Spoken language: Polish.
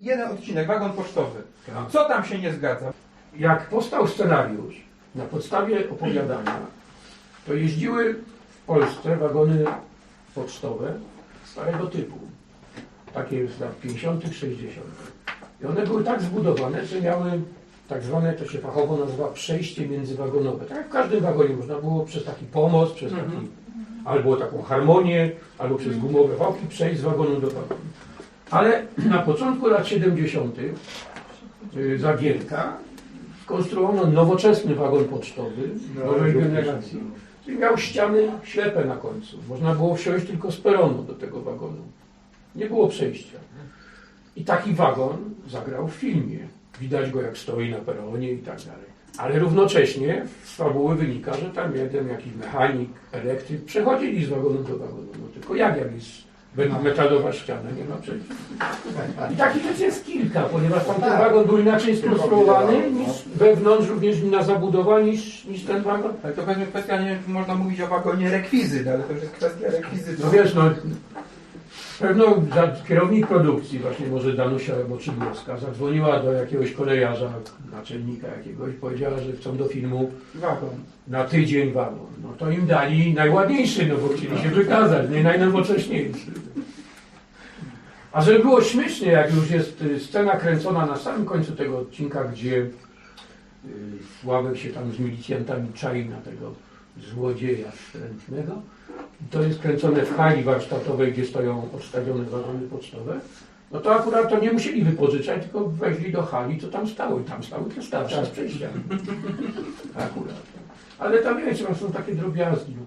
Jeden odcinek, wagon pocztowy. Tak. Co tam się nie zgadza? Jak powstał scenariusz na podstawie opowiadania, to jeździły w Polsce wagony pocztowe starego typu. Takie z lat 50., 60. I one były tak zbudowane, że miały tak zwane, to się fachowo nazywa przejście międzywagonowe. Tak jak w każdym wagonie można było przez taki pomost, przez taki, albo taką harmonię, albo przez gumowe wałki przejść z wagonu do wagonu. Ale na początku lat 70. y, za Gielka skonstruowano nowoczesny wagon pocztowy nowej generacji, który miał ściany ślepe na końcu. Można było wsiąść tylko z peronu do tego wagonu. Nie było przejścia. I taki wagon zagrał w filmie. Widać go jak stoi na peronie i tak dalej. Ale równocześnie z fabuły wynika, że tam jeden jakiś mechanik, elektryk przechodzili z wagonu do wagonu. No tylko jak, jak jest be- metalowa ściana, nie ma przejścia. I takich rzeczy jest kilka, ponieważ tam ten wagon był inaczej skonstruowany niż wewnątrz, również na zabudowa niż, niż ten wagon. Ale to będzie kwestia, nie można mówić o wagonie rekwizyt, ale to już jest kwestia rekwizytu. No wiesz, no, pewno kierownik produkcji, właśnie może Danusia Boczydłowska, zadzwoniła do jakiegoś kolejarza, naczelnika jakiegoś, powiedziała, że chcą do filmu Wagon. na tydzień wagon. No to im dali najładniejszy, no bo chcieli się wykazać, nie najnowocześniejszy. A żeby było śmiesznie, jak już jest y, scena kręcona na samym końcu tego odcinka, gdzie y, Sławek się tam z milicjantami czai na tego złodzieja wstrętnego. To jest kręcone w hali warsztatowej, gdzie stoją odstawione wagony pocztowe. No to akurat to nie musieli wypożyczać, tylko weszli do hali, co tam stało. I tam stały te starsze z przejściami. Akurat. Ale tam wiecie, są takie drobiazgi. No.